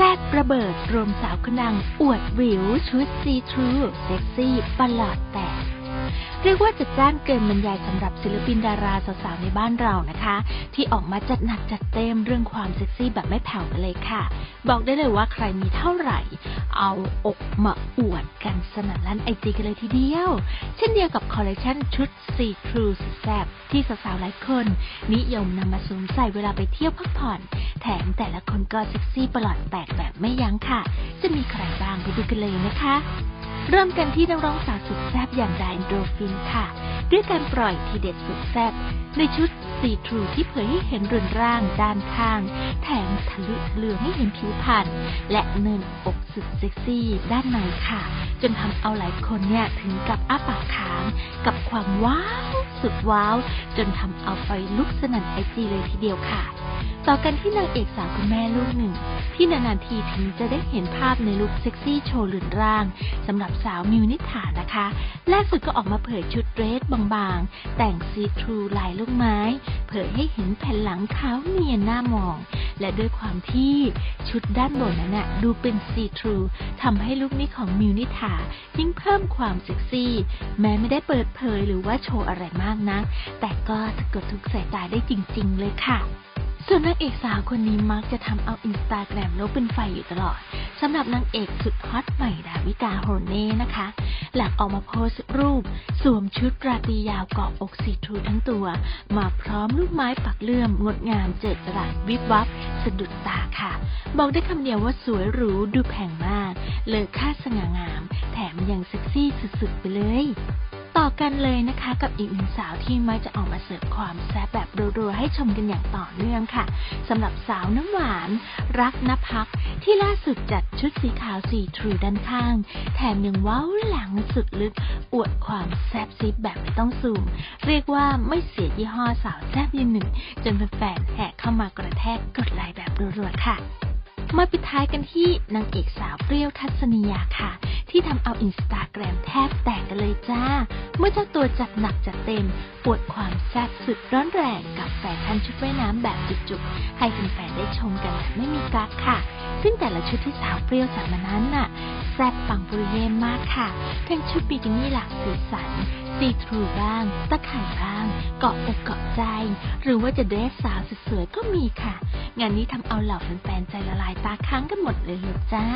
แซดระเบิดรวมสาวคนดัง อวดวิวชุดซีทรูเซ็กซี่ประหลอดแตก เรียกว่าจะจ้างเกินบรรยายสำหรับศิลปินดาราสาวๆในบ้านเรานะคะ ที่ออกมาจัดหนักจัดเต็มเรื่องความเซ็กซี่แบบไม่แผ่วกันเลยค่ะ บอกได้เลยว่าใครมีเท่าไหร่ เอาอกมาอวดกันสนั่นลั่นไอจีกันเลยทีเดียว เช่นเดียวกับคอลเลกชันชุดซีทรูสุดแซ่บที่สาวๆหลายคน นิยมนำมาสวมใส่เวลาไปเที่ยวพักผ่อน แถมแต่ละคนก็เซ็กซี่ประหลอดแตกแบบไม่ยั้งค่ะ จะมีใครบ้างไปดูกันเลยนะคะ เริ่มกันที่นักร้องสาวสุดแซ่บอย่างไดนโดรฟินค่ะ ด้วยการปล่อยทีเด็ดสุดแซ่บในชุดซีทรูที่เผยให้เห็นรุนร่างด้านข้าง แถมทะลุทะลวงให้เห็นผิวพรรณและเนินอกสุดเซ็กซี่ด้านในค่ะ จนทำเอาหลายคนเนี่ยถึงกับอ้าปากค้างกับความว้าว สุดว้าว จนทำเอาไฟลุกสนั่นไอจีเลยทีเดียวค่ะ ต่อกันที่นางเอกสาวคุณแม่ลูกหนึ่ง ที่นานๆทีถึงจะได้เห็นภาพในลุคเซ็กซี่โชว์หลืนร่างสำหรับสาวมิวนิฐานะคะล่าสุดก็ออกมาเผยชุดเดรสบางๆ แต่งซีทรูลายลูกไม้ เผยให้เห็นแผ่นหลังขาวเนียนหน้ามอง และด้วยความที่ชุดด้านบนนั้นนะดูเป็นซีทรูทำให้ลุคนี้ของมิวนิฐายิ่งเพิ่มความเซ็กซี่ แม้ไม่ได้เปิดเผยหรือว่าโชว์อะไรมากนะ แต่ก็สะกดทุกสายตาได้จริง ๆ เลยค่ะ ส่วนนางเอกสาวคนนี้มักจะทำเอาอินสตาแกรมลบเป็นไฟอยู่ตลอดสำหรับนางเอกสุดฮอตใหม่ดาวิกาโฮเน่นะคะ หลังออกมาโพสต์รูป สวมชุดราตรียาวเกาะอกสีทรูทั้งตัว มาพร้อมลูกไม้ปักเลื่อม งดงามเจิดจรัสวิบวับ สะดุดตาค่ะ บอกได้คำเดียวว่าสวยหรูดูแพงมาก เลอค่าสง่างาม แถมยังเซ็กซี่สุดๆไปเลย ต่อกันเลยนะคะกับอีกหนึ่งสาวที่มักจะออกมาเสิร์ฟความแซ่บแบบรัวๆให้ชมกันอย่างต่อเนื่องค่ะสำหรับสาวน้ำหวาน รักนภักที่ล่าสุดจัดชุดสีขาวสีทรูด้านข้าง แถมยังเว้าหลังสุดลึก อวดความแซ่บซิปแบบไม่ต้องซูมเรียกว่าไม่เสียยี่ห้อสาวแซ่บยืนหนึ่ง จนแฟนๆแห่เข้ามากระแทกกดไลค์แบบรัวๆค่ะมาปิดท้ายกันที่นางเอกสาวเปรี้ยวทัศนียาค่ะ ที่ทำเอาอินสตาแกรมแทบแตกกันเลยจ้า เมื่อเจ้าตัวจัดหนักจัดเต็ม ปวดความแซ่บสุดร้อนแรงกับแฟชั่นชุดว่ายน้ำแบบจุกๆ ให้แฟนๆได้ชมกันแบบไม่มีกักค่ะ ซึ่งแต่ละชุดที่สาวเปรี้ยวจัดมานั้นน่ะแซ่บปังปุริเย่มากค่ะ ทั้งชุดบิกินี่หลากสีสันซีทรูบ้าง ตะข่ายบ้าง เกาะอกเกาะใจ หรือว่าจะเดรสสาวสวยๆก็มีค่ะ งานนี้ทำเอาเหล่าแฟนๆใจละลายตาค้างกันหมดเลยเลยจ้า